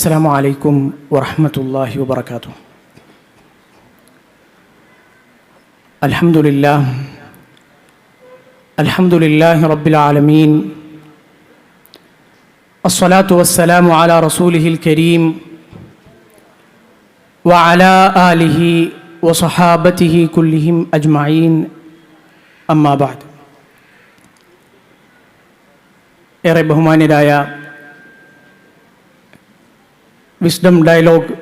السلام عليكم ورحمة الله وبركاته الحمد لله الحمد لله رب العالمين الصلاة والسلام على رسوله الكريم وعلى آله وصحابته كلهم أجمعين أما بعد ഏറെ ബഹുമാന്യരായ wisdom dialogue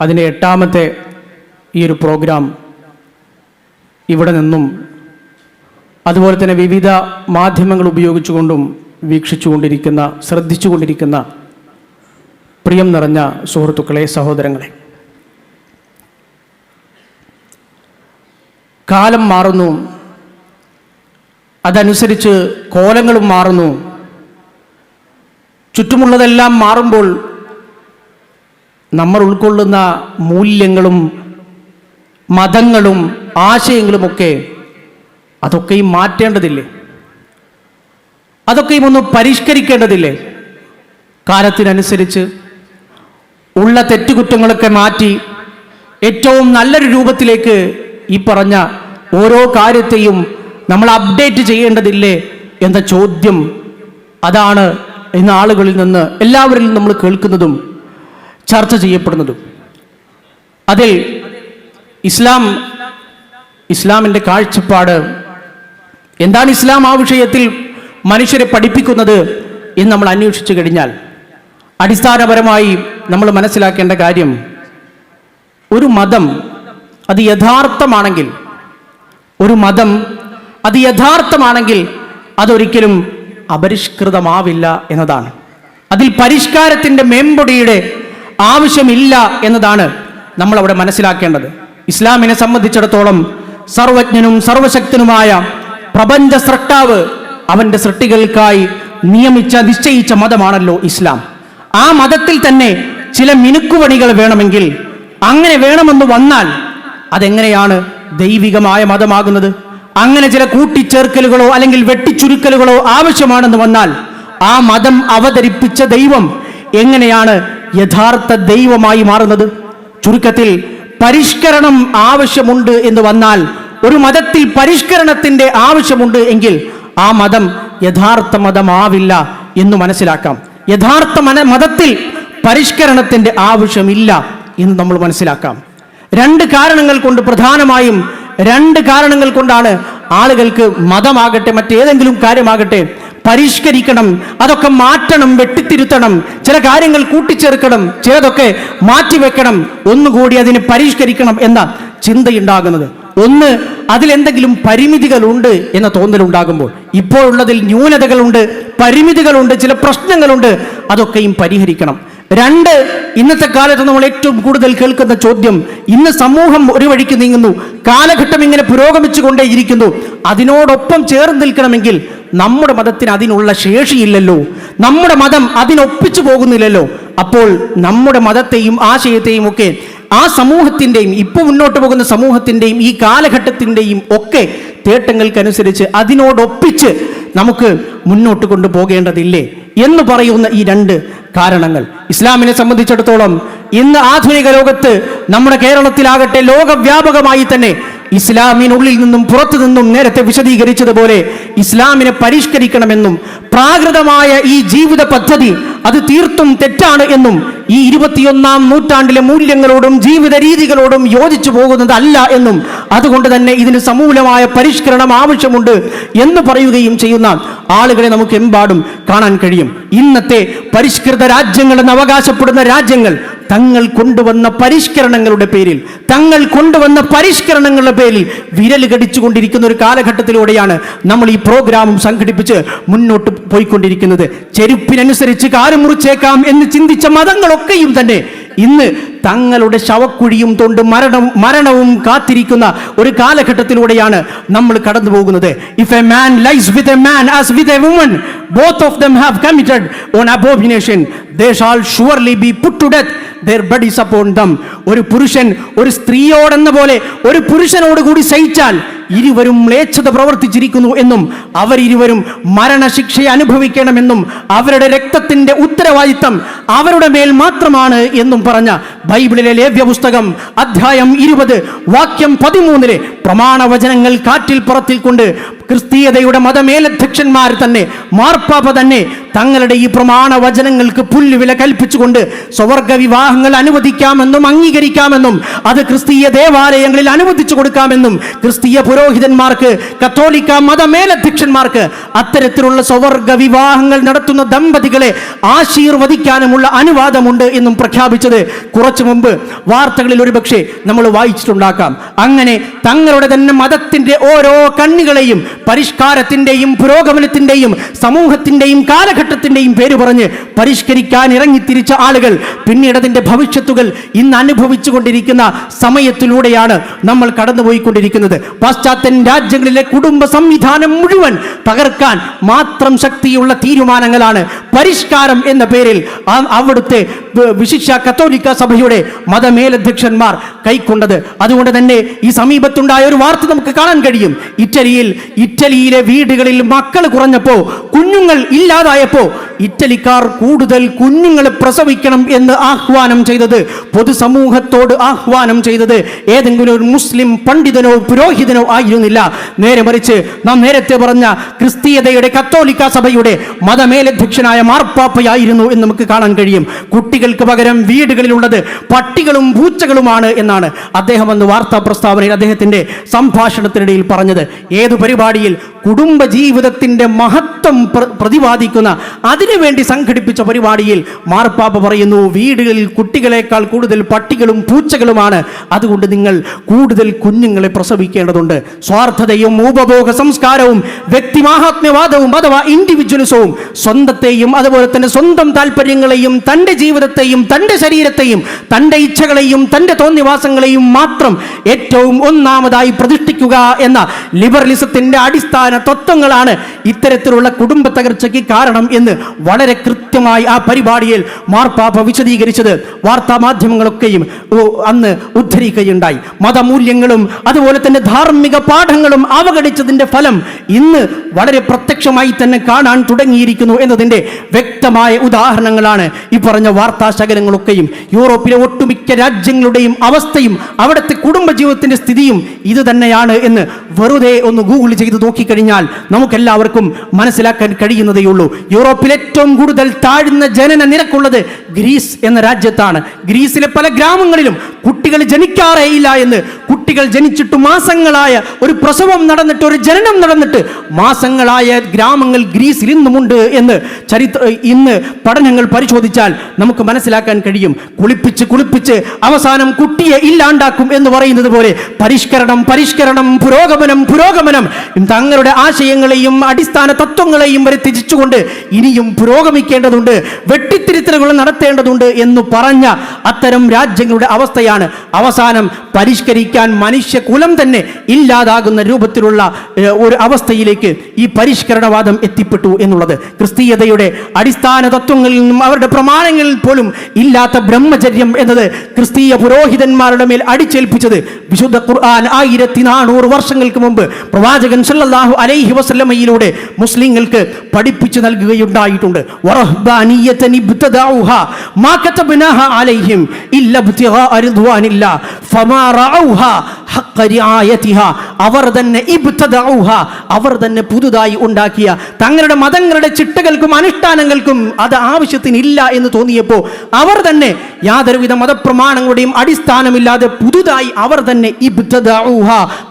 അതിന്റെ എട്ടാമത്തെ ഈ ഒരു പ്രോഗ്രാം ഇവിടെ നിന്നും അതുപോലെ തന്നെ വിവിധ മാധ്യമങ്ങൾ ഉപയോഗിച്ചുകൊണ്ടും വീക്ഷിച്ചുകൊണ്ടിരിക്കുന്ന ശ്രദ്ധിച്ചുകൊണ്ടിരിക്കുന്ന പ്രിയം നിറഞ്ഞ സുഹൃത്തുക്കളെ സഹോദരങ്ങളെ. കാലം മാറുന്നു. അതനുസരിച്ച് കോലങ്ങളും മാറുന്നു. ചുറ്റുമുള്ളതെല്ലാം മാറുമ്പോൾ നമ്മൾ ഉൾക്കൊള്ളുന്ന മൂല്യങ്ങളും മതങ്ങളും ആശയങ്ങളുമൊക്കെ അതൊക്കെയും മാറ്റേണ്ടതില്ലേ? അതൊക്കെയും ഒന്ന് പരിഷ്കരിക്കേണ്ടതില്ലേ? കാലത്തിനനുസരിച്ച് ഉള്ള തെറ്റുകുറ്റങ്ങളൊക്കെ മാറ്റി ഏറ്റവും നല്ലൊരു രൂപത്തിലേക്ക് ഈ പറഞ്ഞ ഓരോ കാര്യത്തെയും നമ്മൾ അപ്ഡേറ്റ് ചെയ്യേണ്ടതില്ലേ എന്ന ചോദ്യം അതാണ് ഇന്ന് ആളുകളിൽ നിന്ന് എല്ലാവരിലും നമ്മൾ കേൾക്കുന്നതും ചർച്ച ചെയ്യപ്പെടുന്നത്. അതിൽ ഇസ്ലാം ഇസ്ലാമിന്റെ കാഴ്ചപ്പാട് എന്താണ് ഇസ്ലാം ആ വിഷയത്തിൽ മനുഷ്യരെ പഠിപ്പിക്കുന്നത് എന്ന് നമ്മൾ അന്വേഷിച്ചു കഴിഞ്ഞാൽ അടിസ്ഥാനപരമായി നമ്മൾ മനസ്സിലാക്കേണ്ട കാര്യം ഒരു മതം അത് യഥാർത്ഥമാണെങ്കിൽ ഒരു മതം അത് യഥാർത്ഥമാണെങ്കിൽ അതൊരിക്കലും അപരിഷ്കൃതമാവില്ല എന്നതാണ്. അതിൽ പരിഷ്കാരത്തിന്റെ മേമ്പൊടിയുടെ ആവശ്യമില്ല എന്നതാണ് നമ്മൾ അവിടെ മനസ്സിലാക്കേണ്ടത്. ഇസ്ലാമിനെ സംബന്ധിച്ചിടത്തോളം സർവജ്ഞനും സർവശക്തനുമായ പ്രപഞ്ച സൃഷ്ടാവ് അവന്റെ സൃഷ്ടികൾക്കായി നിയമിച്ച നിശ്ചയിച്ച മതമാണല്ലോ ഇസ്ലാം. ആ മതത്തിൽ തന്നെ ചില മിനുക്കുപണികൾ വേണമെങ്കിൽ അങ്ങനെ വേണമെന്ന് വന്നാൽ അതെങ്ങനെയാണ് ദൈവികമായ മതമാകുന്നത്? അങ്ങനെ ചില കൂട്ടിച്ചേർക്കലുകളോ അല്ലെങ്കിൽ വെട്ടിച്ചുരുക്കലുകളോ ആവശ്യമാണെന്ന് വന്നാൽ ആ മതം അവതരിപ്പിച്ച ദൈവം എങ്ങനെയാണ് യഥാർത്ഥ ദൈവമായി മാറുന്നത്? ചുരുക്കത്തിൽ പരിഷ്കരണം ആവശ്യമുണ്ട് എന്ന് വന്നാൽ ഒരു മതത്തിൽ പരിഷ്കരണത്തിന്റെ ആവശ്യമുണ്ട് എങ്കിൽ ആ മതം യഥാർത്ഥ മതമാവില്ല എന്ന് മനസ്സിലാക്കാം. യഥാർത്ഥ മന മതത്തിൽ പരിഷ്കരണത്തിന്റെ ആവശ്യമില്ല എന്ന് നമ്മൾ മനസ്സിലാക്കാം. രണ്ട് കാരണങ്ങൾ കൊണ്ട് പ്രധാനമായും രണ്ട് കാരണങ്ങൾ കൊണ്ടാണ് ആളുകൾക്ക് മതമാകട്ടെ മറ്റേതെങ്കിലും കാര്യമാകട്ടെ പരിഷ്കരിക്കണം. അതൊക്കെ മാറ്റണം വെട്ടിത്തിരുത്തണം. ചില കാര്യങ്ങൾ കൂട്ടിച്ചേർക്കണം ചിലതൊക്കെ മാറ്റിവെക്കണം. ഒന്നുകൂടി അതിനെ പരിഷ്കരിക്കണം എന്ന ചിന്തയുണ്ടാകുന്നത്. ഒന്ന് അതിലെന്തെങ്കിലും പരിമിതികളുണ്ട് എന്ന തോന്നലുണ്ടാകുമ്പോൾ. ഇപ്പോഴുള്ളതിൽ ന്യൂനതകളുണ്ട് പരിമിതികളുണ്ട് ചില പ്രശ്നങ്ങളുണ്ട്. അതൊക്കെയും പരിഹരിക്കണം. രണ്ട് ഇന്നത്തെ കാലത്ത് നമ്മൾ ഏറ്റവും കൂടുതൽ കേൾക്കുന്ന ചോദ്യം ഇന്ന് സമൂഹം ഒരു വഴിക്ക് നീങ്ങുന്നു കാലഘട്ടം ഇങ്ങനെ പുരോഗമിച്ചു കൊണ്ടേയിരിക്കുന്നു അതിനോടൊപ്പം ചേർന്ന് നിൽക്കണമെങ്കിൽ നമ്മുടെ മതത്തിന് അതിനുള്ള ശേഷിയില്ലല്ലോ. നമ്മുടെ മതം അതിനൊപ്പിച്ചു പോകുന്നില്ലല്ലോ. അപ്പോൾ നമ്മുടെ മതത്തെയും ആശയത്തെയും ഒക്കെ ആ സമൂഹത്തിന്റെയും ഇപ്പോൾ മുന്നോട്ട് പോകുന്ന സമൂഹത്തിന്റെയും ഈ കാലഘട്ടത്തിന്റെയും ഒക്കെ തേട്ടങ്ങൾക്കനുസരിച്ച് അതിനോടൊപ്പിച്ച് നമുക്ക് മുന്നോട്ട് കൊണ്ടുപോകേണ്ടതില്ലേ എന്ന് പറയുന്ന ഈ രണ്ട് കാരണങ്ങൾ. ഇസ്ലാമിനെ സംബന്ധിച്ചിടത്തോളം ഇന്ന് ആധുനിക ലോകത്ത് നമ്മുടെ കേരളത്തിലാകട്ടെ ലോകവ്യാപകമായി തന്നെ ഇസ്ലാമിനുള്ളിൽ നിന്നും പുറത്തു നിന്നും നേരത്തെ വിശദീകരിച്ചതുപോലെ ഇസ്ലാമിനെ പരിഷ്കരിക്കണമെന്നും പ്രാകൃതമായ ഈ ജീവിത പദ്ധതി അത് തീർത്തും തെറ്റാണ് എന്നും ഈ ഇരുപത്തിയൊന്നാം നൂറ്റാണ്ടിലെ മൂല്യങ്ങളോടും ജീവിത രീതികളോടും യോജിച്ചു പോകുന്നതല്ല എന്നും അതുകൊണ്ട് തന്നെ ഇതിന് സമൂലമായ പരിഷ്കരണം ആവശ്യമുണ്ട് എന്ന് പറയുകയും ചെയ്യുന്ന ആളുകളെ നമുക്ക് എമ്പാടും കാണാൻ കഴിയും. ഇന്നത്തെ പരിഷ്കൃത രാജ്യങ്ങൾ എന്ന് അവകാശപ്പെടുന്ന രാജ്യങ്ങൾ തങ്ങൾ കൊണ്ടുവന്ന പരിഷ്കരണങ്ങളുടെ പേരിൽ തങ്ങൾ കൊണ്ടുവന്ന പരിഷ്കരണങ്ങളുടെ പേരിൽ വിരൽ കടിച്ചുകൊണ്ടിരിക്കുന്ന ഒരു കാലഘട്ടത്തിലൂടെയാണ് നമ്മൾ ഈ പ്രോഗ്രാമും സംഘടിപ്പിച്ച് മുന്നോട്ട് പോയിക്കൊണ്ടിരിക്കുന്നത്. ചെരുപ്പിനനുസരിച്ച് കാലം മുറിച്ചേക്കാം എന്ന് ചിന്തിച്ച മതങ്ങളൊക്കെയും തന്നെ ഇന്ന് തങ്ങളുടെ ശവക്കുഴിയും തൊണ്ട് മരണം മരണവും കാത്തിരിക്കുന്ന ഒരു കാലഘട്ടത്തിലൂടെയാണ് നമ്മൾ കടന്നു പോകുന്നത്. If a man lies with a man as with a woman both of them have committed an abomination they shall surely be put to death their bodies upon them. ഒരു പുരുഷൻ ഒരു സ്ത്രീയോടെന്ന പോലെ ഒരു പുരുഷനോട് കൂടി സഹിച്ചാൽ ഇരുവരും മ്ലേച്ഛത പ്രവർത്തിച്ചിരിക്കുന്നു എന്നും അവരിരുവരും മരണശിക്ഷ അനുഭവിക്കണമെന്നും അവരുടെ രക്തത്തിന്റെ ഉത്തരവാദിത്തം അവരുടെ മേൽ മാത്രമാണ് എന്നും പറഞ്ഞ ബൈബിളിലെ ലേവ്യ പുസ്തകം അധ്യായം ഇരുപത് വാക്യം പതിമൂന്നിലെ പ്രമാണവചനങ്ങൾ കാറ്റിൽ പുറത്തിൽ കൊണ്ട് ക്രിസ്തീയതയുടെ മതമേലധ്യക്ഷന്മാർ തന്നെ മാർപ്പാപ്പ തന്നെ തങ്ങളുടെ ഈ പ്രമാണ വചനങ്ങൾക്ക് പുല്ലുവില കൽപ്പിച്ചുകൊണ്ട് സ്വവർഗ വിവാഹങ്ങൾ അനുവദിക്കാമെന്നും അംഗീകരിക്കാമെന്നും അത് ക്രിസ്തീയ ദേവാലയങ്ങളിൽ അനുവദിച്ചു കൊടുക്കാമെന്നും ക്രിസ്തീയ പുരോഹിതന്മാർക്ക് കത്തോലിക്ക മതമേലധ്യക്ഷന്മാർക്ക് അത്തരത്തിലുള്ള സ്വവർഗ വിവാഹങ്ങൾ നടത്തുന്ന ദമ്പതികളെ ആശീർവദിക്കാനുമുള്ള അനുവാദമുണ്ട് എന്നും പ്രഖ്യാപിച്ചത് കുറച്ചു മുമ്പ് വാർത്തകളിൽ ഒരുപക്ഷെ നമ്മൾ വായിച്ചിട്ടുണ്ടാക്കാം. അങ്ങനെ തങ്ങളുടെ തന്നെ മതത്തിന്റെ ഓരോ കണ്ണികളെയും പരിഷ്കാരത്തിന്റെയും പുരോഗമനത്തിന്റെയും സമൂഹത്തിന്റെയും കാലഘട്ടത്തിന്റെയും പേര് പറഞ്ഞ് പരിഷ്കരിക്കാൻ ഇറങ്ങിത്തിരിച്ച ആളുകൾ പിന്നീട് അതിന്റെ ഭവിഷ്യത്തുകൾ ഇന്ന് അനുഭവിച്ചു കൊണ്ടിരിക്കുന്ന സമയത്തിലൂടെയാണ് നമ്മൾ കടന്നുപോയിക്കൊണ്ടിരിക്കുന്നത്. പാശ്ചാത്യൻ രാജ്യങ്ങളിലെ കുടുംബ സംവിധാനം മുഴുവൻ തകർക്കാൻ മാത്രം ശക്തിയുള്ള തീരുമാനങ്ങളാണ് പരിഷ്കാരം എന്ന പേരിൽ അവിടുത്തെ വിശിഷ്യ കത്തോലിക്ക സഭയുടെ മതമേലധ്യക്ഷന്മാർ കൈക്കൊണ്ടത്. അതുകൊണ്ട് തന്നെ ഈ സമീപത്തുണ്ടായ ഒരു വാർത്ത നമുക്ക് കാണാൻ കഴിയും. ഇറ്റലിയിൽ ഇറ്റലിയിലെ വീടുകളിൽ മക്കൾ കുറഞ്ഞപ്പോ കുഞ്ഞുങ്ങൾ ഇല്ലാതായപ്പോ ഇറ്റലിക്കാർ കൂടുതൽ കുഞ്ഞുങ്ങളെ പ്രസവിക്കണം എന്ന് ആഹ്വാനം ചെയ്തത് പൊതുസമൂഹത്തോട് ആഹ്വാനം ചെയ്തത് ഏതെങ്കിലും ഒരു മുസ്ലിം പണ്ഡിതനോ പുരോഹിതനോ ആയിരുന്നില്ല. നേരെ മറിച്ച് നാം നേരത്തെ പറഞ്ഞ ക്രിസ്തീയതയുടെ കത്തോലിക്ക സഭയുടെ മതമേലധ്യക്ഷനായ മാർപ്പാപ്പയായിരുന്നു എന്ന് നമുക്ക് കാണാൻ കഴിയും. കുട്ടികൾക്ക് പകരം വീടുകളിലുള്ളത് പട്ടികളും പൂച്ചകളുമാണ് എന്നാണ് അദ്ദേഹം അന്ന് വാർത്താ പ്രസ്താവനയിൽ അദ്ദേഹത്തിന്റെ സംഭാഷണത്തിനിടയിൽ പറഞ്ഞത്. ഏത് പരിപാടിയിൽ കുടുംബ ജീവിതത്തിന്റെ മഹത്വം പ്ര- പ്രതിപാദിക്കുന്ന അതിനുവേണ്ടി സംഘടിപ്പിച്ച പരിപാടിയിൽ മാർപ്പാപ്പ പറയുന്നു വീടുകളിൽ കുട്ടികളെക്കാൾ കൂടുതൽ പട്ടികളും പൂച്ചകളുമാണ്. അതുകൊണ്ട് നിങ്ങൾ കൂടുതൽ കുഞ്ഞുങ്ങളെ പ്രസവിക്കേണ്ടതുണ്ട്. സ്വാർത്ഥതയും ഉപഭോഗ സംസ്കാരവും വ്യക്തിമാഹാത്മ്യവാദവും അഥവാ ഇൻഡിവിജ്വലിസവും സ്വന്തത്തെയും അതുപോലെ തന്നെ സ്വന്തം താല്പര്യങ്ങളെയും തന്റെ ജീവിതത്തെയും തന്റെ ശരീരത്തെയും തന്റെ ഇച്ഛകളെയും തന്റെ തോന്നിവാസങ്ങളെയും മാത്രം ഏറ്റവും ഒന്നാമതായി പ്രതിഷ്ഠിക്കുക എന്ന ലിബറലിസത്തിന്റെ അടിസ്ഥാന തത്വങ്ങളാണ് ഇത്തരത്തിലുള്ള കുടുംബ തകർച്ചയ്ക്ക് കാരണം എന്ന് വളരെ കൃത്യമായി ആ പരിപാടിയിൽ മാർപ്പാപ്പ വിശദീകരിച്ചത് വാർത്താ മാധ്യമങ്ങളൊക്കെയും അന്ന് ഉദ്ധരിക്കുകയുണ്ടായി. മതമൂല്യങ്ങളും അതുപോലെ തന്നെ ധാർമ്മിക പാഠങ്ങളും അവഗണിച്ചതിന്റെ ഫലം ഇന്ന് വളരെ പ്രത്യക്ഷമായി തന്നെ കാണാൻ തുടങ്ങിയിരിക്കുന്നു എന്നതിന്റെ വ്യക്തമായ ഉദാഹരണങ്ങളാണ് ഈ പറഞ്ഞ വാർത്താ ശകലങ്ങളൊക്കെയും. യൂറോപ്പിലെ ഒട്ടുമിക്ക രാജ്യങ്ങളുടെയും അവസ്ഥയും അവിടുത്തെ കുടുംബജീവിതത്തിന്റെ സ്ഥിതിയും ഇത് തന്നെയാണ് എന്ന് വെറുതെ ഒന്ന് ഗൂഗിൾ ചെയ്ത് നോക്കിക്കഴിഞ്ഞാൽ നമുക്കെല്ലാവർക്കും മനസ്സിലാക്കാൻ കഴിയുന്നതേയുള്ളൂ യൂറോപ്പിൽ ഏറ്റവും കൂടുതൽ താഴ്ന്ന ജനന നിരക്കുള്ളത് ഗ്രീസ് എന്ന രാജ്യത്താണ്. ഗ്രീസിലെ പല ഗ്രാമങ്ങളിലും കുട്ടികൾ ജനിക്കാറേ ഇല്ല എന്ന് കുട്ടികൾ ജനിച്ചിട്ട് മാസങ്ങളായ ഒരു പ്രസവം നടന്നിട്ട് ഒരു ജനനം നടന്നിട്ട് മാസങ്ങളായ ഗ്രാമങ്ങൾ ഗ്രീസിൽ ഇന്നുമുണ്ട് എന്ന് ചരിത്ര ഇന്ന് പഠനങ്ങൾ പരിശോധിച്ചാൽ നമുക്ക് മനസ്സിലാക്കാൻ കഴിയും. കുളിപ്പിച്ച് കുളിപ്പിച്ച് അവസാനം കുട്ടിയെ ഇല്ലാണ്ടാക്കും എന്ന് പറയുന്നത് പോലെ പരിഷ്കരണം പരിഷ്കരണം പുരോഗമനം പുരോഗമനം. തങ്ങളുടെ ആശയങ്ങളെയും അടിസ്ഥാന തത്വങ്ങളെയും വരെ ത്യജിച്ചുകൊണ്ട് ഇനിയും പുരോഗമിക്കേണ്ടതുണ്ട് വെട്ടിത്തിരുത്തലുകൾ നടത്തേണ്ടതുണ്ട് എന്ന് പറഞ്ഞ അത്തരം രാജ്യങ്ങളുടെ അവസ്ഥയാണ് അവസാനം പരിഷ്കരിക്കാൻ മനുഷ്യകുലം തന്നെ ഇല്ലാതാകുന്ന രൂപത്തിലുള്ള ഒരു അവസ്ഥയിലേക്ക് ഈ പരിഷ്കരണവാദം എത്തിപ്പെട്ടു എന്നുള്ളത്. ക്രിസ്തീയതയുടെ അടിസ്ഥാന തത്വങ്ങളിൽ നിന്നും അവരുടെ പ്രമാണങ്ങളിൽ പോലും ഇല്ലാത്ത ബ്രഹ്മചര്യം എന്നത് ക്രിസ്തീയ പുരോഹിതന്മാരുടെ മേൽ അടിച്ചേൽപ്പിച്ചത് വിശുദ്ധ ഖുർആൻ ആയിരത്തി നാനൂറ് വർഷങ്ങൾക്ക് മുമ്പ് പ്രവാചകൻ സല്ലാഹു അലൈഹി വസ്ലമയിലൂടെ മുസ്ലിങ്ങൾക്ക് പഠിപ്പിച്ചു നൽകുകയുണ്ടായിട്ടുണ്ട്. മാ അലൈഹിം ഇല്ല ഇബ്തിഗാഅ റിദ്വാനില്ലാ അവർ തന്നെ അവർ തന്നെ പുതുതായി ഉണ്ടാക്കിയ. തങ്ങളുടെ മതങ്ങളുടെ ചിട്ടകൾക്കും അനുഷ്ഠാനങ്ങൾക്കും അത് ആവശ്യത്തിനില്ല എന്ന് തോന്നിയപ്പോൾ അവർ തന്നെ യാതൊരുവിധ മതപ്രമാണങ്ങളുടെയും അടിസ്ഥാനമില്ലാതെ പുതുതായി അവർ തന്നെ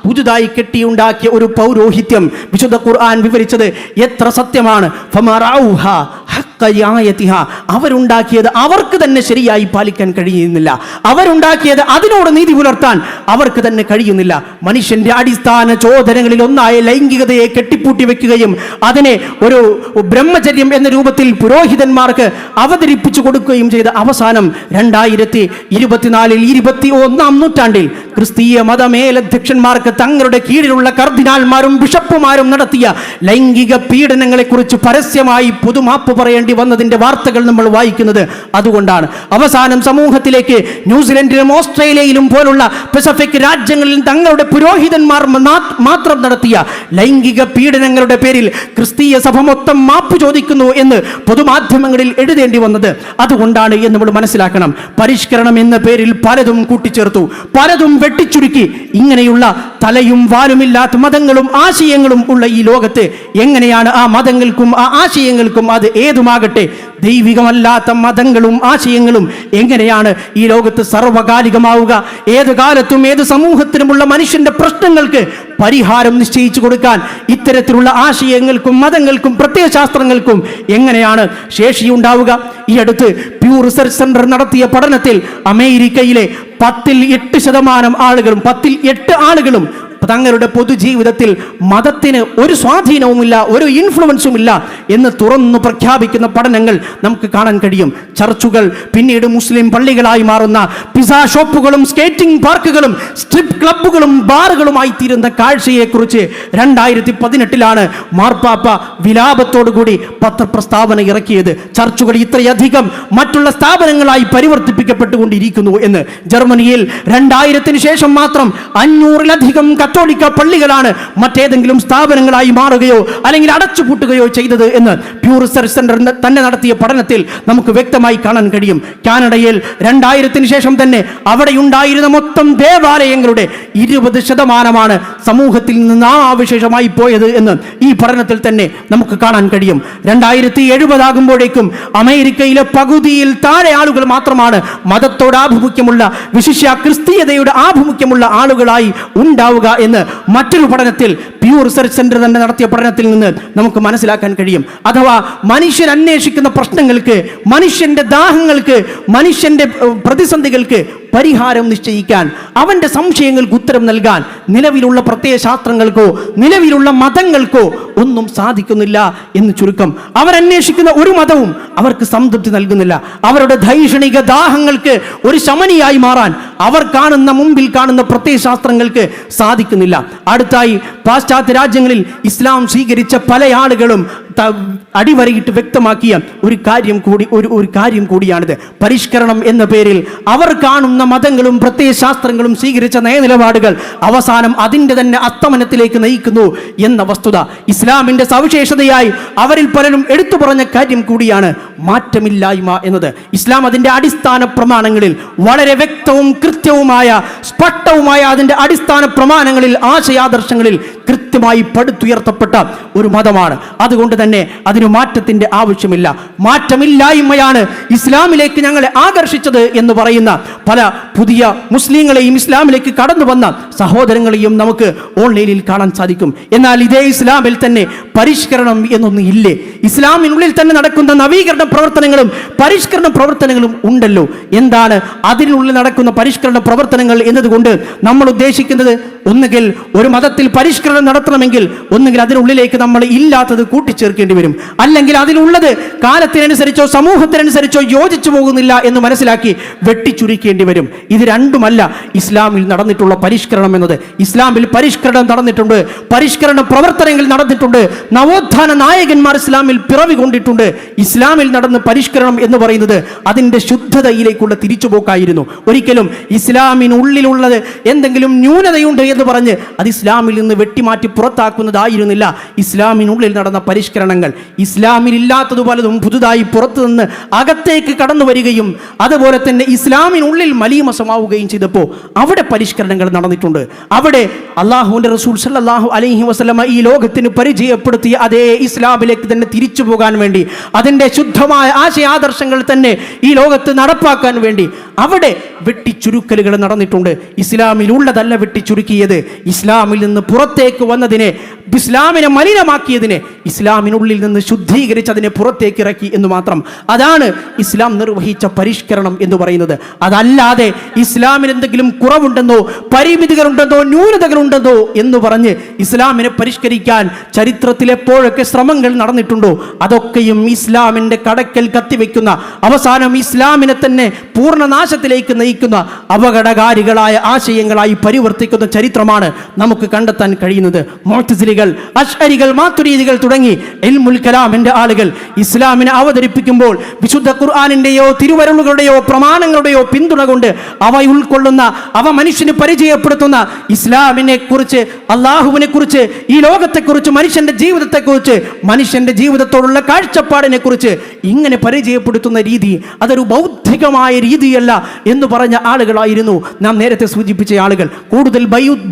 പുതുതായി കെട്ടിയുണ്ടാക്കിയ ഒരു പൗരോഹിത്യം വിശുദ്ധ ഖുർആൻ വിവരിച്ചത് എത്ര സത്യമാണ്. അവരുണ്ടാക്കിയത് അവർക്ക് തന്നെ ശരിയായി പാലിക്കാൻ കഴിയുന്നില്ല. അവരുണ്ടാക്കിയത് അതിനോട് നീതി പുലർത്താൻ അവർക്ക് തന്നെ കഴിയുന്നില്ല. മനുഷ്യന്റെ അടിസ്ഥാന ചോദനകളിൽ ഒന്നായ ലൈംഗികതയെ കെട്ടിപ്പൂട്ടി വെക്കുകയും അതിനെ ഒരു ബ്രഹ്മചര്യം എന്ന രൂപത്തിൽ പുരോഹിതന്മാർക്ക് അവതരിപ്പിച്ചു കൊടുക്കുകയും ചെയ്ത അവസാനം രണ്ടായിരത്തി ഇരുപത്തിനാലിൽ ഇരുപത്തി ഒന്നാം നൂറ്റാണ്ടിൽ ക്രിസ്തീയ മതമേലധ്യക്ഷന്മാർക്ക് തങ്ങളുടെ കീഴിലുള്ള കർദിനാൾമാരും ബിഷപ്പുമാരും നടത്തിയ ലൈംഗിക പീഡനങ്ങളെക്കുറിച്ച് പരസ്യമായി പുതുമാപ്പ് പറയേണ്ടി വന്നതിന്റെ വാർത്തകൾ നമ്മൾ വായിക്കുന്നത് അതുകൊണ്ടാണ്. അവസാനം സമൂഹത്തിലേക്ക് ന്യൂസിലൻഡിലും ഓസ്ട്രേലിയയിലും പോലുള്ള പസഫിക് രാജ്യങ്ങളിൽ തങ്ങളുടെ പുരോഹിതന്മാർ മാത്രം നടത്തിയ ലൈംഗിക പീഡനങ്ങളുടെ പേരിൽ ക്രിസ്തീയ സഭ മൊത്തം മാപ്പ് ചോദിക്കുന്നു എന്ന് പൊതുമാധ്യമങ്ങളിൽ എഴുതേണ്ടി വന്നത്. അതുകൊണ്ടാണ് എന്ന് നമ്മൾ മനസ്സിലാക്കണം. പരിഷ്കരണം എന്ന പേരിൽ പലതും കൂട്ടിച്ചേർത്തു. പലതും വെട്ടിച്ചുരുക്കി. ഇങ്ങനെയുള്ള തലയും വാലുമില്ലാത്ത മതങ്ങളും ആശയങ്ങളും ഉള്ള ഈ ലോകത്ത് എങ്ങനെയാണ് ആ മതങ്ങൾക്കും ആ ആശയങ്ങൾക്കും അത് ഏതുമാകട്ടെ ദൈവികമല്ലാത്ത മതങ്ങളും ആശയങ്ങളും എങ്ങനെയാണ് ഈ ലോകത്ത് സർവകാലികമാവുക? ഏത് കാലത്തും ഏത് സമൂഹത്തിനുമുള്ള മനുഷ്യന്റെ പ്രശ്നങ്ങൾക്ക് പരിഹാരം നിശ്ചയിച്ചു കൊടുക്കാൻ ഇത്തരത്തിലുള്ള ആശയങ്ങൾക്കും മതങ്ങൾക്കും പ്രത്യയശാസ്ത്രങ്ങൾക്കും എങ്ങനെയാണ് ശേഷിയുണ്ടാവുക ഈ അടുത്ത് പ്യൂ റിസർച്ച് സെന്റർ നടത്തിയ പഠനത്തിൽ അമേരിക്കയിലെ പത്തിൽ എട്ട് ശതമാനം ആളുകളും പത്തിൽ എട്ട് ആളുകളും തങ്ങളുടെ പൊതുജീവിതത്തിൽ മതത്തിന് ഒരു സ്വാധീനവുമില്ല ഒരു ഇൻഫ്ലുവൻസും ഇല്ല എന്ന് തുറന്നു പ്രഖ്യാപിക്കുന്ന പഠനങ്ങൾ നമുക്ക് കാണാൻ കഴിയും. ചർച്ചുകൾ പിന്നീട് മുസ്ലിം പള്ളികളായി മാറുന്ന പിസ ഷോപ്പുകളും സ്കേറ്റിംഗ് പാർക്കുകളും സ്ട്രിപ്പ് ക്ലബ്ബുകളും ബാറുകളുമായി തീരുന്ന കാഴ്ചയെക്കുറിച്ച് രണ്ടായിരത്തി പതിനെട്ടിലാണ് മാർപ്പാപ്പ വിലാപത്തോടുകൂടി പത്രപ്രസ്താവന ഇറക്കിയത്. ചർച്ചുകൾ ഇത്രയധികം മറ്റുള്ള സ്ഥാപനങ്ങളായി പരിവർത്തിപ്പിക്കപ്പെട്ടുകൊണ്ടിരിക്കുന്നു എന്ന് ജർമ്മനിയിൽ രണ്ടായിരത്തിന് ശേഷം മാത്രം അഞ്ഞൂറിലധികം കത്തോലിക്ക പള്ളികളാണ് മറ്റേതെങ്കിലും സ്ഥാപനങ്ങളായി മാറുകയോ അല്ലെങ്കിൽ അടച്ചുപൂട്ടുകയോ ചെയ്തത് എന്ന് പ്യൂർ റിസർച്ച് സെന്റർ തന്നെ നടത്തിയ പഠനത്തിൽ നമുക്ക് വ്യക്തമായി കാണാൻ കഴിയും. കാനഡയിൽ രണ്ടായിരത്തിന് ശേഷം തന്നെ അവിടെയുണ്ടായിരുന്ന മൊത്തം ദേവാലയങ്ങളുടെ ഇരുപത് ശതമാനമാണ് സമൂഹത്തിൽ നിന്ന് നാമാവിശേഷമായി പോയത് എന്ന് ഈ പഠനത്തിൽ തന്നെ നമുക്ക് കാണാൻ കഴിയും. രണ്ടായിരത്തി എഴുപതാകുമ്പോഴേക്കും അമേരിക്കയിലെ പകുതിയിൽ താഴെ ആളുകൾ മാത്രമാണ് മതത്തോട് ആഭിമുഖ്യമുള്ള വിശിഷ്യ ക്രിസ്തീയതയുടെ ആഭിമുഖ്യമുള്ള ആളുകളായി ഉണ്ടാവുക എന്ന് മറ്റൊരു പഠനത്തിൽ പ്യൂർ റിസർച്ച് സെന്റർ തന്നെ നടത്തിയ പഠനത്തിൽ നിന്ന് നമുക്ക് മനസ്സിലാക്കാൻ കഴിയും. അഥവാ മനുഷ്യൻ അന്വേഷിക്കുന്ന പ്രശ്നങ്ങൾക്ക് മനുഷ്യന്റെ ദാഹങ്ങൾക്ക് മനുഷ്യന്റെ പ്രതിസന്ധികൾക്ക് പരിഹാരം നിശ്ചയിക്കാൻ അവന്റെ സംശയങ്ങൾക്ക് ഉത്തരം നൽകാൻ നിലവിലുള്ള പ്രത്യയശാസ്ത്രങ്ങൾക്കോ നിലവിലുള്ള മതങ്ങൾക്കോ ഒന്നും സാധിക്കുന്നില്ല എന്ന് ചുരുക്കം. അവരന്വേഷിക്കുന്ന ഒരു മതവും അവർക്ക് സംതൃപ്തി നൽകുന്നില്ല. അവരുടെ ധൈഷണിക ദാഹങ്ങൾക്ക് ഒരു ശമനിയായി മാറാൻ അവർ കാണുന്ന മുമ്പിൽ കാണുന്ന പ്രത്യയശാസ്ത്രങ്ങൾക്ക് സാധിക്കുന്നില്ല. അടുത്തായി പാശ്ചാത്യ രാജ്യങ്ങളിൽ ഇസ്ലാം സ്വീകരിച്ച പല ആളുകളും അടിവരയിട്ട് വ്യക്തമാക്കിയ ഒരു കാര്യം കൂടി ഒരു ഒരു കാര്യം കൂടിയാണിത്. പരിഷ്കരണം എന്ന പേരിൽ അവർ കാണുന്ന മതങ്ങളും പ്രത്യയശാസ്ത്രങ്ങളും സ്വീകരിച്ച നയനിലപാടുകൾ അവസാനം അതിന്റെ തന്നെ അസ്തമനത്തിലേക്ക് നയിക്കുന്നു എന്ന വസ്തുത. ഇസ്ലാമിന്റെ സവിശേഷതയായി അവരിൽ പലരും എടുത്തു പറഞ്ഞ കാര്യം കൂടിയാണ് മാറ്റമില്ലായ്മ എന്നത്. ഇസ്ലാം അതിന്റെ അടിസ്ഥാന പ്രമാണങ്ങളിൽ വളരെ വ്യക്തവും കൃത്യവുമായ സ്പഷ്ടവുമായ അതിന്റെ അടിസ്ഥാന പ്രമാണങ്ങളിൽ ആശയാദർശങ്ങളിൽ കൃത്യമായി പടുത്തുയർത്തപ്പെട്ട ഒരു മതമാണ്. അതുകൊണ്ട് തന്നെ അതിന് മാറ്റത്തിന്റെ ആവശ്യമില്ല. മാറ്റമില്ലായ്മയാണ് ഇസ്ലാമിലേക്ക് ഞങ്ങളെ ആകർഷിച്ചത് എന്ന് പറയുന്ന പല പുതിയ മുസ്ലിങ്ങളെയും ഇസ്ലാമിലേക്ക് കടന്നു വന്ന സഹോദരങ്ങളെയും നമുക്ക് ഓൺലൈനിൽ കാണാൻ സാധിക്കും. എന്നാൽ ഇതേ ഇസ്ലാമിൽ തന്നെ പരിഷ്കരണം എന്നൊന്നും ഇല്ലേ? ഇസ്ലാമിനുള്ളിൽ തന്നെ നടക്കുന്ന നവീകരണ പ്രവർത്തനങ്ങളും പരിഷ്കരണ പ്രവർത്തനങ്ങളും ഉണ്ടല്ലോ. എന്താണ് അതിനുള്ളിൽ നടക്കുന്ന പരിഷ്കരണ പ്രവർത്തനങ്ങൾ എന്നതുകൊണ്ട് നമ്മൾ ഉദ്ദേശിക്കുന്നത് ഒന്നുകിൽ ഒരു മതത്തിൽ പരിഷ്കരണം നടത്തണമെങ്കിൽ ഒന്നുകിൽ അതിനുള്ളിലേക്ക് നമ്മൾ ഇല്ലാത്തത് കൂട്ടിച്ചേർക്കേണ്ടി വരും. അല്ലെങ്കിൽ അതിലുള്ളത് കാലത്തിനനുസരിച്ചോ സമൂഹത്തിനനുസരിച്ചോ യോജിച്ചു പോകുന്നില്ല എന്ന് മനസ്സിലാക്കി വെട്ടിച്ചുരുക്കേണ്ടി വരും. ഇത് രണ്ടുമല്ല ഇസ്ലാമിൽ നടന്നിട്ടുള്ള പരിഷ്കരണം എന്നത്. ഇസ്ലാമിൽ പരിഷ്കരണം നടന്നിട്ടുണ്ട്. പരിഷ്കരണ പ്രവർത്തനങ്ങൾ നടന്നിട്ടുണ്ട്. നവോത്ഥാന നായകന്മാർ ഇസ്ലാമിൽ പിറവി കൊണ്ടിട്ടുണ്ട്. ഇസ്ലാമിൽ നടന്ന പരിഷ്കരണം എന്ന് പറയുന്നത് അതിന്റെ ശുദ്ധതയിലേക്കുള്ള തിരിച്ചുപോക്കായിരുന്നു. ഒരിക്കലും ഇസ്ലാമിനുള്ളിലുള്ളത് എന്തെങ്കിലും ന്യൂനതയുണ്ട് എന്ന് പറഞ്ഞ് അത് ഇസ്ലാമിൽ നിന്ന് വെട്ടിമാറ്റി പുറത്താക്കുന്നതായിരുന്നില്ല. ഇസ്ലാമിനുള്ളിൽ നടന്ന പരിഷ്കരണങ്ങൾ. ഇസ്ലാമിൽ ഇല്ലാത്തത് പലതും പുതുതായി പുറത്തു നിന്ന് അകത്തേക്ക് കടന്നു വരികയും അതുപോലെ തന്നെ ഇസ്ലാമിനുള്ളിൽ മലീമസമാവുകയും ചെയ്തപ്പോൾ അവിടെ പരിഷ്കരണങ്ങൾ നടന്നിട്ടുണ്ട്. അവിടെ അള്ളാഹുവിന്റെ റസൂൽ സല്ലാഹു അലൈഹി വസ്ലമ ഈ ലോകത്തിന് പരിചയപ്പെടുത്തിയ അതേ ഇസ്ലാമിലേക്ക് തന്നെ തിരിച്ചു പോകാൻ വേണ്ടി അതിന്റെ ശുദ്ധമായ ആശയാദർശങ്ങൾ തന്നെ ഈ ലോകത്ത് നടപ്പാക്കാൻ വേണ്ടി അവിടെ വെട്ടിച്ചുരുക്കലുകൾ നടന്നിട്ടുണ്ട്. ഇസ്ലാമിലുള്ളതല്ല വെട്ടിച്ചുരുക്കിയത്. ഇസ്ലാമിൽ നിന്ന് പുറത്തേക്ക് വന്നതിനെ ഇസ്ലാമിനെ മലിനമാക്കിയതിനെ ഇസ്ലാമിനുള്ളിൽ നിന്ന് ശുദ്ധീകരിച്ച് അതിനെ പുറത്തേക്ക് ഇറക്കി എന്ന് മാത്രം. അതാണ് ഇസ്ലാം നിർവഹിച്ച പരിഷ്കരണം എന്ന് പറയുന്നത്. അതല്ലാതെ ഇസ്ലാമിന് എന്തെങ്കിലും കുറവുണ്ടെന്നോ പരിമിതികളുണ്ടെന്നോ ന്യൂനതകളുണ്ടെന്നോ എന്ന് പറഞ്ഞ് ഇസ്ലാമിനെ പരിഷ്കരിക്കാൻ ചരിത്രത്തിൽ എപ്പോഴൊക്കെ ശ്രമങ്ങൾ നടന്നിട്ടുണ്ടോ അതൊക്കെയും ഇസ്ലാമിന്റെ കടക്കൽ കത്തിവെക്കുന്ന അവസാനം ഇസ്ലാമിനെ തന്നെ പൂർണനാശത്തിലേക്ക് നയിക്കുന്ന അപകടകാരികളായ ആശയങ്ങളായി പരിവർത്തിക്കുന്ന ചരിത്രമാണ് നമുക്ക് കണ്ടെത്താൻ കഴിയുന്നത്. മോത്തസിലികൾ അഷ്അരികൾ മാത്തുരീതികൾ തുടങ്ങി എൽമുൽ കലാമിന്റെ ആളുകൾ ഇസ്ലാമിനെ അവതരിപ്പിക്കുമ്പോൾ വിശുദ്ധ ഖുർആാനിന്റെയോ തിരുവരുളുകളുടെയോ പ്രമാണങ്ങളുടെയോ പിന്തുണ കൊണ്ട് അവ ഉൾക്കൊള്ളുന്ന അവ മനുഷ്യന് പരിചയപ്പെടുത്തുന്ന ഇസ്ലാമിനെ കുറിച്ച് അള്ളാഹുവിനെ കുറിച്ച് ഈ ലോകത്തെക്കുറിച്ച് മനുഷ്യന്റെ ജീവിതത്തെക്കുറിച്ച് മനുഷ്യന്റെ ജീവിതത്തോടുള്ള കാഴ്ചപ്പാടിനെ കുറിച്ച് ഇങ്ങനെ പരിചയപ്പെടുത്തുന്ന രീതി അതൊരു ബൗദ്ധികമായ രീതിയല്ല എന്ന് പറഞ്ഞ ആളുകളായിരുന്നു നാം നേരത്തെ സൂചിപ്പിച്ച ആളുകൾ. കൂടുതൽ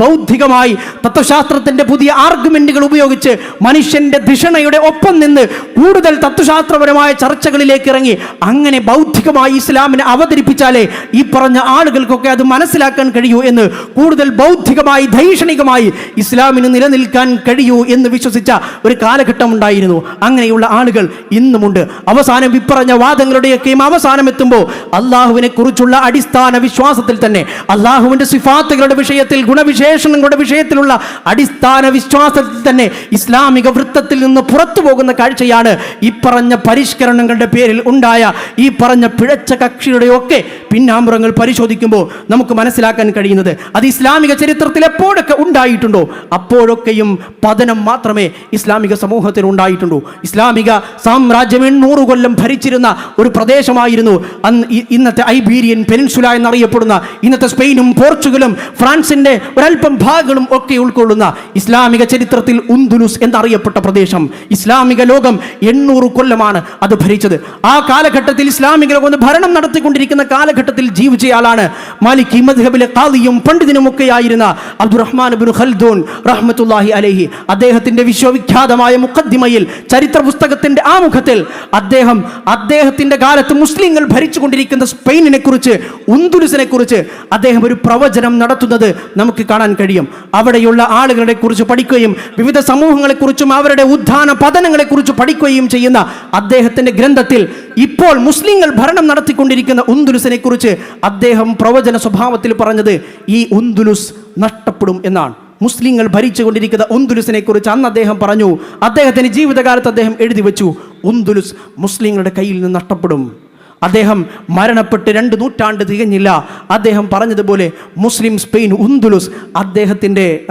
ബൗദ്ധികമായി തത്വശാസ്ത്രത്തിന്റെ പുതിയ ആർഗ്യുമെന്റുകൾ ഉപയോഗിച്ച് മനുഷ്യന്റെ ധിഷണയുടെ ഒപ്പം നിന്ന് കൂടുതൽ തത്വശാസ്ത്രപരമായ ചർച്ചകളിലേക്ക് ഇറങ്ങി. അങ്ങനെ ബൗദ്ധികമായി ഇസ്ലാമിനെ അവതരിപ്പിച്ചാലേ ഈ പറഞ്ഞ ആളുകൾക്കൊക്കെ അത് മനസ്സിലാക്കാൻ കഴിയൂ എന്ന് കൂടുതൽ ബൗദ്ധികമായി ധൈഷണികമായി ഇസ്ലാമിന് നിലനിൽക്കാൻ കഴിയൂ എന്ന് വിശ്വസിച്ച ഒരു കാലഘട്ടം ഉണ്ടായിരുന്നു. അങ്ങനെയുള്ള ആളുകൾ ഇന്നുമുണ്ട്. അവസാനം ഇപ്പറഞ്ഞ വാദങ്ങളുടെയൊക്കെയും അവസാനം എത്തുമ്പോൾ അള്ളാഹുവിനെ കുറിച്ചുള്ള അടിസ്ഥാന വിശ്വാസത്തിൽ തന്നെ അള്ളാഹുവിന്റെ സിഫാത്തുകളുടെ വിഷയത്തിൽ ഗുണവിശേഷണങ്ങളുടെ വിഷയത്തിലുള്ള അടിസ്ഥാന വിശ്വാസത്തിൽ തന്നെ ഇസ്ലാമിക വൃത്തത്തിൽ നിന്ന് പുറത്തു പോകുന്ന കാഴ്ചയാണ് ഈ പറഞ്ഞ പരിഷ്കരണങ്ങളുടെ പേരിൽ ഉണ്ടായ ഈ പറഞ്ഞ പിഴച്ച കക്ഷിയുടെയൊക്കെ പിന്നാമ്പുറങ്ങൾ പരിശോധിക്കുമ്പോൾ നമുക്ക് മനസ്സിലാക്കാൻ കഴിയുന്നത് അത് ഇസ്ലാമിക ചരിത്രത്തിൽ എപ്പോഴൊക്കെ ഉണ്ടായിട്ടുണ്ടോ? അപ്പോഴൊക്കെയും പതനം മാത്രമേ ഇസ്ലാമിക സമൂഹത്തിൽ ഉണ്ടായിട്ടുണ്ടോ ഇസ്ലാമിക സാമ്രാജ്യം എണ്ണൂറ് കൊല്ലം ഭരിച്ചിരുന്ന ഒരു പ്രദേശമായിരുന്നു. അന്ന് ഇന്നത്തെ ഐബീരിയൻ പെനിൻസുല എന്നറിയപ്പെടുന്ന ഇന്നത്തെ സ്പെയിനും പോർച്ചുഗലും ഫ്രാൻസിന്റെ ഒരല്പം ഭാഗങ്ങളും ഒക്കെ ഉൾക്കൊള്ളുന്ന ഇസ്ലാമിക ചരിത്രത്തിൽ ഉന്ദുലുസ് എന്നറിയപ്പെട്ട പ്രദേശം. ഇസ്ലാമിക ലോകം എണ്ണൂറ് കൊല്ലമാണ് അത് ഭരിച്ചത്. ആ കാലഘട്ടത്തിൽ ഇസ്ലാമിക ലോകം ഭരണം നടത്തിക്കൊണ്ടിരിക്കുന്ന കാലഘട്ടത്തിൽ ജീവിച്ചയാളാണ് മാലിക് മദ്ഹബിലെ കാദിയും പണ്ഡിതനുമൊക്കെ ആയിരുന്ന അബ്ദുറഹ്മാൻ ബിൻ ഖൽദൂൻ റഹ്മത്തുല്ലാഹി അലഹി. അദ്ദേഹത്തിന്റെ വിശ്വവിഖ്യാതമായ മുഖദ്ദിമയിൽ ചരിത്ര പുസ്തകത്തിന്റെ ആമുഖത്തിൽ അദ്ദേഹം അദ്ദേഹത്തിന്റെ കാലത്ത് മുസ്ലിങ്ങൾ ഭരിച്ചുകൊണ്ടിരിക്കുന്ന സ്പെയിനിനെ കുറിച്ച് ഉന്തുലുസിനെ കുറിച്ച് അദ്ദേഹം ഒരു പ്രവചനം നടത്തുന്നത് നമുക്ക് കാണാൻ കഴിയും. അവിടെയുള്ള ആളുകളെ കുറിച്ച് പഠിക്കുകയും വിവിധ സമൂഹങ്ങളെക്കുറിച്ചും അവരുടെ ഉദ്ധാന പതനങ്ങളെക്കുറിച്ച് പഠിക്കുകയും ചെയ്യുന്ന അദ്ദേഹത്തിന്റെ ഗ്രന്ഥത്തിൽ ഇപ്പോൾ മുസ്ലിങ്ങൾ ഭരണം നടത്തിക്കൊണ്ടിരിക്കുന്ന ഉന്തുലുസിനെ കുറിച്ച് അദ്ദേഹം പ്രവചന സ്വഭാവത്തിൽ പറഞ്ഞത് ഈ ഉന്തുലുസ് നഷ്ടപ്പെടും എന്നാണ്. മുസ്ലിങ്ങൾ ഭരിച്ചുകൊണ്ടിരിക്കുന്ന ഉന്തുലുസിനെ കുറിച്ച് അന്ന് അദ്ദേഹം പറഞ്ഞു. അദ്ദേഹത്തിന്റെ ജീവിതകാലത്ത് അദ്ദേഹം എഴുതി വെച്ചു. ഉന്തുലുസ് മുസ്ലിങ്ങളുടെ കയ്യിൽ നിന്ന് നഷ്ടപ്പെടും. അദ്ദേഹം മരണപ്പെട്ട് രണ്ട് നൂറ്റാണ്ട് തികഞ്ഞില്ല. അദ്ദേഹം പറഞ്ഞതുപോലെ മുസ്ലിം സ്പെയിൻ ഉന്തുലുസ് അദ്ദേഹത്തിന്റെ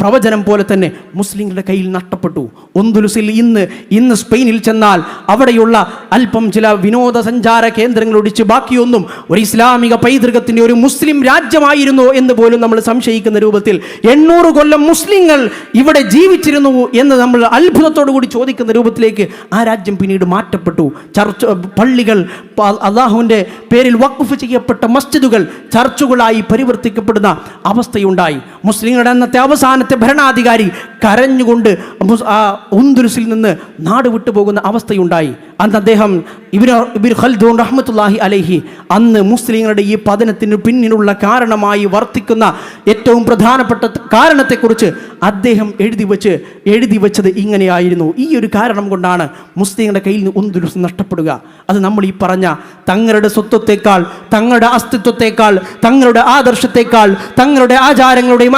പ്രവചനം പോലെ തന്നെ മുസ്ലിങ്ങളുടെ കയ്യിൽ നഷ്ടപ്പെട്ടു. ഉന്തുലുസിൽ ഇന്ന് ഇന്ന് സ്പെയിനിൽ ചെന്നാൽ അവിടെയുള്ള അല്പം ചില വിനോദസഞ്ചാര കേന്ദ്രങ്ങൾ ഒടിച്ച് ബാക്കിയൊന്നും ഒരു ഇസ്ലാമിക പൈതൃകത്തിന്റെ ഒരു മുസ്ലിം രാജ്യമായിരുന്നോ എന്ന് പോലും നമ്മൾ സംശയിക്കുന്ന രൂപത്തിൽ എണ്ണൂറ് കൊല്ലം മുസ്ലിങ്ങൾ ഇവിടെ ജീവിച്ചിരുന്നു എന്ന് നമ്മൾ അത്ഭുതത്തോടു കൂടി ചോദിക്കുന്ന രൂപത്തിലേക്ക് ആ രാജ്യം പിന്നീട് മാറ്റപ്പെട്ടു. ചർച്ച പള്ളികൾ അള്ളാഹുവിന്റെ പേരിൽ വഖഫ് ചെയ്യപ്പെട്ട മസ്ജിദുകൾ ചർച്ചുകളായി പരിവർത്തിക്കപ്പെടുന്ന അവസ്ഥയുണ്ടായി. മുസ്ലിങ്ങളുടെ അന്നത്തെ അവസാനത്തെ ഭരണാധികാരി കരഞ്ഞുകൊണ്ട് ആ ഉന്തുരുസിൽ നിന്ന് നാട് വിട്ടുപോകുന്ന അവസ്ഥയുണ്ടായി. അന്ന് അദ്ദേഹം ഇബിൻ ഇബിൻ ഖൽദൂൻ റഹ്മത്തുല്ലാഹി അലൈഹി അന്ന് മുസ്ലിങ്ങളുടെ ഈ പതനത്തിന് പിന്നിലുള്ള കാരണമായി വർത്തിക്കുന്ന ഏറ്റവും പ്രധാനപ്പെട്ട കാരണത്തെക്കുറിച്ച് അദ്ദേഹം എഴുതി വെച്ച് എഴുതി വെച്ചത് ഇങ്ങനെയായിരുന്നു. ഈ ഒരു കാരണം കൊണ്ടാണ് മുസ്ലിങ്ങളുടെ കയ്യിൽ നിന്ന് ഉന്തുരുസ് നഷ്ടപ്പെടുക. അത് നമ്മൾ ഈ പറഞ്ഞ തങ്ങളുടെ സ്വത്വത്തെക്കാൾ തങ്ങളുടെ അസ്തിത്വത്തെക്കാൾ തങ്ങളുടെ ആദർശത്തെക്കാൾ തങ്ങളുടെ ആചാരങ്ങളുടെയും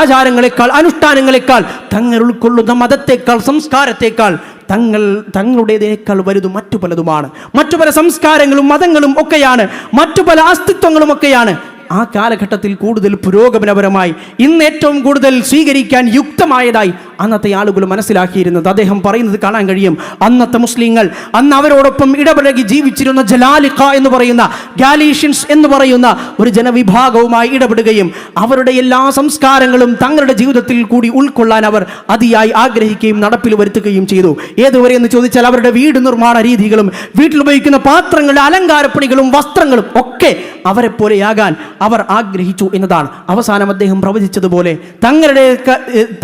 ആചാരങ്ങളെക്കാൾ അനുഷ്ഠാനങ്ങളെക്കാൾ തങ്ങൾ ഉൾക്കൊള്ളുന്ന മതത്തെക്കാൾ സംസ്കാരത്തെക്കാൾ തങ്ങൾ തങ്ങളുടേതിനേക്കാൾ വലുത് മറ്റു പലതുമാണ്. മറ്റു പല സംസ്കാരങ്ങളും മതങ്ങളും ഒക്കെയാണ്. മറ്റു പല അസ്തിത്വങ്ങളും ഒക്കെയാണ്. ആ കാലഘട്ടത്തിൽ കൂടുതൽ പുരോഗമനപരമായി ഇന്ന് ഏറ്റവും കൂടുതൽ സ്വീകരിക്കാൻ യുക്തമായതായി അന്നത്തെ ആളുകൾ മനസ്സിലാക്കിയിരുന്നത്. അദ്ദേഹം പറയുന്നത് കാണാൻ കഴിയും. അന്നത്തെ മുസ്ലിങ്ങൾ അന്ന് അവരോടൊപ്പം ഇടപഴകി ജീവിച്ചിരുന്ന ജലാലിഖ എന്ന് പറയുന്ന ഗാലീഷ്യൻസ് എന്ന് പറയുന്ന ഒരു ജനവിഭാഗവുമായി ഇടപെടുകയും അവരുടെ എല്ലാ സംസ്കാരങ്ങളും തങ്ങളുടെ ജീവിതത്തിൽ കൂടി ഉൾക്കൊള്ളാൻ അവർ അതിയായി ആഗ്രഹിക്കുകയും നടപ്പിൽ വരുത്തുകയും ചെയ്തു. ഏതുവരെ എന്ന് ചോദിച്ചാൽ അവരുടെ വീട് നിർമ്മാണ രീതികളും വീട്ടിൽ ഉപയോഗിക്കുന്ന പാത്രങ്ങളുടെ അലങ്കാരപ്പണികളും വസ്ത്രങ്ങളും ഒക്കെ അവരെ പോലെയാകാൻ അവർ ആഗ്രഹിച്ചു എന്നതാണ്. അവസാനം അദ്ദേഹം പ്രവചിച്ചതുപോലെ തങ്ങളുടെ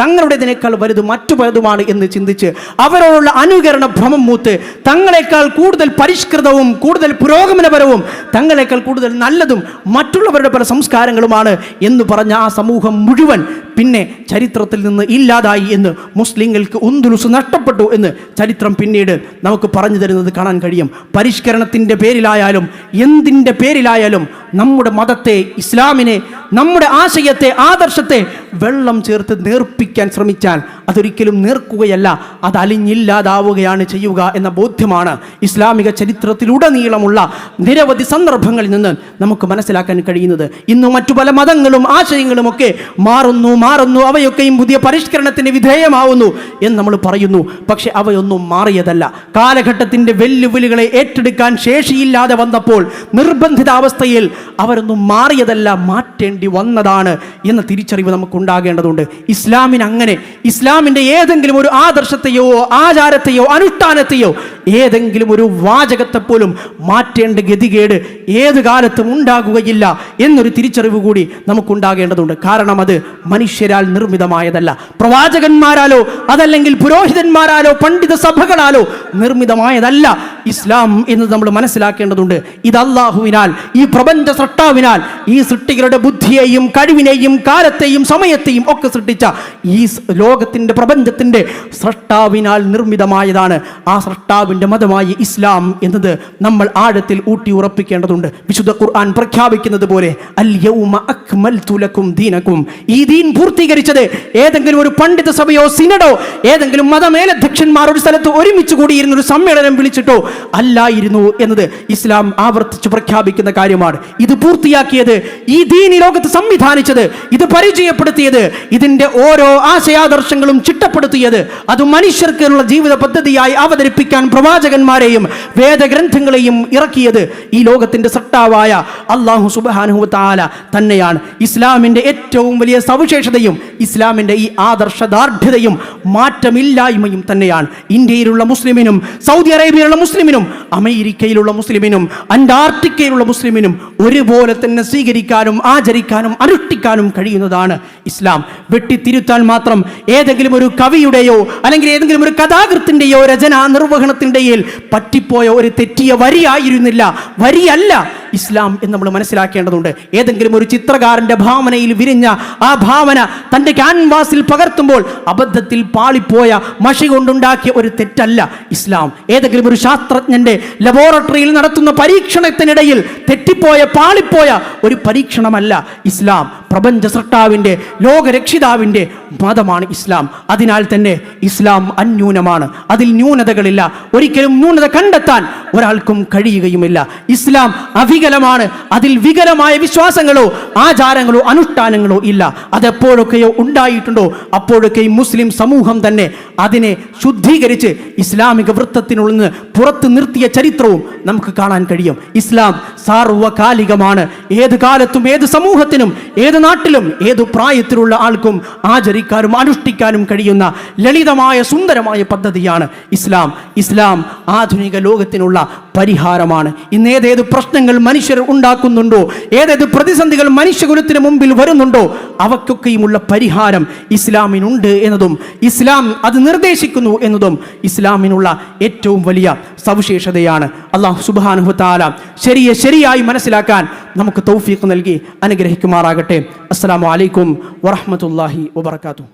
തങ്ങളുടേതിനേക്കാൾ വലുത് മറ്റു പലതുമാണ് എന്ന് ചിന്തിച്ച് അവരോടുള്ള അനുകരണ ഭ്രമം മൂത്ത് തങ്ങളെക്കാൾ കൂടുതൽ പരിഷ്കൃതവും കൂടുതൽ പുരോഗമനപരവും തങ്ങളെക്കാൾ കൂടുതൽ നല്ലതും മറ്റുള്ളവരുടെ പല സംസ്കാരങ്ങളുമാണ് എന്ന് പറഞ്ഞ ആ സമൂഹം മുഴുവൻ പിന്നെ ചരിത്രത്തിൽ നിന്ന് ഇല്ലാതായി എന്ന് മുസ്ലിങ്ങൾക്ക് ഉന്തുലുസ് നഷ്ടപ്പെട്ടു എന്ന് ചരിത്രം പിന്നീട് നമുക്ക് പറഞ്ഞു തരുന്നത് കാണാൻ കഴിയും. പരിഷ്കരണത്തിന്റെ പേരിലായാലും എന്തിന്റെ പേരിലായാലും നമ്മുടെ മതത്തെ ഇസ്ലാമിനെ നമ്മുടെ ആശയത്തെ ആദർശത്തെ വെള്ളം ചേർത്ത് നേർപ്പിക്കാൻ ശ്രമിച്ചാൽ അതൊരിക്കലും നേർക്കുകയല്ല. അത് അലിഞ്ഞില്ലാതാവുകയാണ് ചെയ്യുക എന്ന ബോധ്യമാണ് ഇസ്ലാമിക ചരിത്രത്തിലുടനീളമുള്ള നിരവധി സന്ദർഭങ്ങളിൽ നിന്ന് നമുക്ക് മനസ്സിലാക്കാൻ കഴിയുന്നത്. ഇന്ന് മറ്റു പല മതങ്ങളും ആശയങ്ങളും ഒക്കെ മാറുന്നു മാറുന്നു. അവയൊക്കെയും പുതിയ പരിഷ്കരണത്തിന് വിധേയമാവുന്നു എന്ന് നമ്മൾ പറയുന്നു. പക്ഷെ അവയൊന്നും മാറിയതല്ല. കാലഘട്ടത്തിന്റെ വെല്ലുവിളികളെ ഏറ്റെടുക്കാൻ ശേഷിയില്ലാതെ വന്നപ്പോൾ നിർബന്ധിതാവസ്ഥയിൽ അവരൊന്നും മാറിയതല്ല മാറ്റേണ്ടി വന്നതാണ് എന്ന തിരിച്ചറിവ് നമുക്ക് ഉണ്ടാകേണ്ടതുണ്ട് ഇസ്ലാമിന് അങ്ങനെ ഇസ്ലാമിന്റെ ഏതെങ്കിലും ഒരു ആദർശത്തെയോ ആചാരത്തെയോ അനുഷ്ഠാനത്തെയോ ഏതെങ്കിലും ഒരു വാചകത്തെ പോലും മാറ്റേണ്ട ഗതികേട് ഏത് കാലത്തും ഉണ്ടാകുകയില്ല എന്നൊരു തിരിച്ചറിവ് കൂടി നമുക്കുണ്ടാകേണ്ടതുണ്ട്. കാരണം അത് മനുഷ്യരാൽ നിർമ്മിതമായതല്ല. പ്രവാചകന്മാരാലോ അതല്ലെങ്കിൽ പുരോഹിതന്മാരാലോ പണ്ഡിത സഭകളാലോ നിർമ്മിതമായതല്ല ഇസ്ലാം എന്ന് നമ്മൾ മനസ്സിലാക്കേണ്ടതുണ്ട്. ഇത് അള്ളാഹുവിനാൽ ഈ പ്രപഞ്ച സൃഷ്ടാവിനാൽ ഈ സൃഷ്ടികളുടെ ബുദ്ധിയെയും കഴിവിനെയും കാലത്തെയും സമയത്തെയും ഒക്കെ സൃഷ്ടിച്ച ഈ ലോകത്തിന്റെ പ്രപഞ്ചത്തിന്റെ സൃഷ്ടാവിനാൽ നിർമ്മിതമായതാണ്. ആ സൃഷ്ടാവിന്റെ മതമായി ഇസ്ലാം എന്നത് നമ്മൾ ആഴത്തിൽ ഊട്ടി ഉറപ്പിക്കേണ്ടതുണ്ട്. വിശുദ്ധ ഖുർആൻ പ്രഖ്യാപിക്കുന്നത് പോലെ അൽ യൗമ അക്മൽതു ലക്കും ദീനക്കും. ഈ ദീൻ പൂർത്തീകരിച്ചത് ഏതെങ്കിലും ഒരു പണ്ഡിത സഭയോ സിനഡോ ഏതെങ്കിലും മതമേലധ്യക്ഷന്മാർ ഒരു സ്ഥലത്ത് ഒരുമിച്ച് കൂടിയിരുന്ന ഒരു സമ്മേളനം വിളിച്ചിട്ടോ അല്ലായിരുന്നു എന്നത് ഇസ്ലാം ആവർത്തിച്ച് പ്രഖ്യാപിക്കുന്ന കാര്യമാണ്. ഇത് പൂർത്തിയാക്കിയത് ഈ ദീനി ഈ ലോകത്ത് സംവിധാനിച്ചത് ഇത് പരിചയപ്പെടുത്തിയത് ഇതിന്റെ ഓരോ ആശയാദർശങ്ങളും ചിട്ടപ്പെടുത്തിയത് അത് മനുഷ്യർക്കുള്ള ജീവിത പദ്ധതിയായി അവതരിപ്പിക്കാൻ പ്രവാചകന്മാരെയും വേദഗ്രന്ഥങ്ങളെയും ഇറക്കിയത് ഈ ലോകത്തിന്റെ സട്ടാവായ അള്ളാഹു സുബാനുഹുത്താല തന്നെയാണ്. ഇസ്ലാമിന്റെ ഏറ്റവും വലിയ സവിശേഷതയും ഇസ്ലാമിന്റെ ഈ ആദർശദാർഢ്യതയും മാറ്റമില്ലായ്മയും തന്നെയാണ്. ഇന്ത്യയിലുള്ള മുസ്ലിമിനും സൗദി അറേബ്യയിലുള്ള മുസ്ലിമിനും അമേരിക്കയിലുള്ള മുസ്ലിമിനും അന്റാർട്ടിക്കയിലുള്ള മുസ്ലിമിനും ഒരുപോലെ തന്നെ സ്വീകരിക്കാനും ആചരിക്കാനും അനുഷ്ഠിക്കാനും കഴിയുന്നതാണ് ഇസ്ലാം. വെട്ടിത്തിരുത്താൻ മാത്രം ഏതെങ്കിലും ഒരു കവിയുടെയോ അല്ലെങ്കിൽ ഏതെങ്കിലും ഒരു കഥാകൃത്തിന്റെയോ രചനാ നിർവഹണത്തിന്റെയിൽ പറ്റിപ്പോയ ഒരു തെറ്റിയ വരിയായിരുന്നില്ല. വരിയല്ല. ഇസ്ലാം എന്ന് നമ്മൾ മനസ്സിലാക്കേണ്ടതുണ്ട്. ഏതെങ്കിലും ഒരു ചിത്രകാരന്റെ ഭാവനയിൽ വിരിഞ്ഞ ആ ഭാവന തന്റെ ക്യാൻവാസിൽ പകർത്തുമ്പോൾ അബദ്ധത്തിൽ പാളിപ്പോയ മഷി കൊണ്ടുണ്ടാക്കിയ ഒരു തെറ്റല്ല ഇസ്ലാം. ഏതെങ്കിലും ഒരു ശാസ്ത്രജ്ഞന്റെ ലബോറട്ടറിയിൽ നടത്തുന്ന പരീക്ഷണത്തിനിടയിൽ തെറ്റിപ്പോയ പാളിപ്പോയ ഒരു പരീക്ഷണമല്ല ഇസ്ലാം. പ്രപഞ്ച സൃഷ്ടാവിന്റെ ലോകരക്ഷിതാവിന്റെ മതമാണ് ഇസ്ലാം. അതിനാൽ തന്നെ ഇസ്ലാം അന്യൂനമാണ്. അതിൽ ന്യൂനതകളില്ല. ഒരിക്കലും ന്യൂനത കണ്ടെത്താൻ ഒരാൾക്കും കഴിയുകയുമില്ല. ഇസ്ലാം അവികലമാണ് അതിൽ വികലമായ വിശ്വാസങ്ങളോ ആചാരങ്ങളോ അനുഷ്ഠാനങ്ങളോ ഇല്ല. അതെപ്പോഴൊക്കെയോ ഉണ്ടായിട്ടുണ്ടോ? അപ്പോഴൊക്കെ ഈ മുസ്ലിം സമൂഹം തന്നെ അതിനെ ശുദ്ധീകരിച്ച് ഇസ്ലാമിക വൃത്തത്തിനുള്ളിൽ നിന്ന് പുറത്ത് നിർത്തിയ ചരിത്രവും നമുക്ക് കാണാൻ കഴിയും. ഇസ്ലാം സാർവകാലികമാണ്. ഏത് കാലത്തും ഏത് സമൂഹത്തിനും ഏത് നാട്ടിലും ഏത് പ്രായത്തിലുള്ള ആൾക്കും ആചരിക്കാനും അനുഷ്ഠിക്കാനും കഴിയുന്ന ലളിതമായ സുന്ദരമായ പദ്ധതിയാണ് ഇസ്ലാം. ഇസ്ലാം ആധുനിക ലോകത്തിനുള്ള പരിഹാരമാണ്. ഇന്ന് ഏതേത് പ്രശ്നങ്ങൾ മനുഷ്യർ ഉണ്ടാക്കുന്നുണ്ടോ? ഏതേത് പ്രതിസന്ധികൾ മനുഷ്യകുലത്തിന് മുമ്പിൽ വരുന്നുണ്ടോ? അവക്കൊക്കെയുമുള്ള പരിഹാരം ഇസ്ലാമിനുണ്ട് എന്നതും ഇസ്ലാം അത് നിർദ്ദേശിക്കുന്നു എന്നതും ഇസ്ലാമിനുള്ള ഏറ്റവും വലിയ സവിശേഷതയാണ്. അള്ളാഹു സുബാനുഹു താല ശരിയെ ശരിയായി മനസ്സിലാക്കാൻ നമുക്ക് തൗഫീഖ് നൽകി അനുഗ്രഹിക്കുമാറാകട്ടെ. അസ്സാം വലൈക്കും വറഹമത്തല്ലാഹി വബർക്കാത്തു